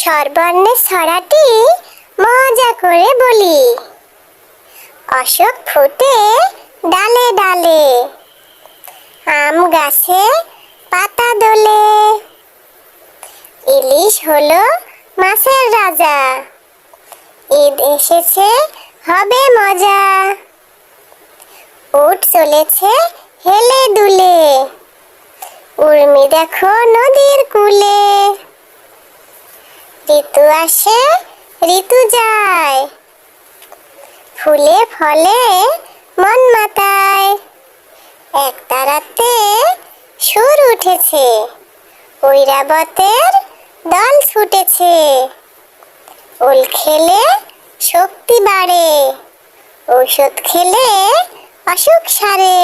সর্বর্ণের ছড়াটি মজা করে বলি। অশোক ফুটে ডালে ডালে, আম গাছে পাতা দোলে। ইলিশ হলো মাছের রাজা, ঈদ এসেছে, হবে মজা। উঠ চলেছে হেলে দুলে, উর্মি দেখো নদীর ঋতু আসে, ঋতু যায়। ফুলে ফলে মন মাতায়। এক তারাতে সুর উঠেছে, ঐরাবতের দল ছুটেছে ওল খেলে শক্তি বাড়ে, ঔষধ খেলে অসুখ সারে।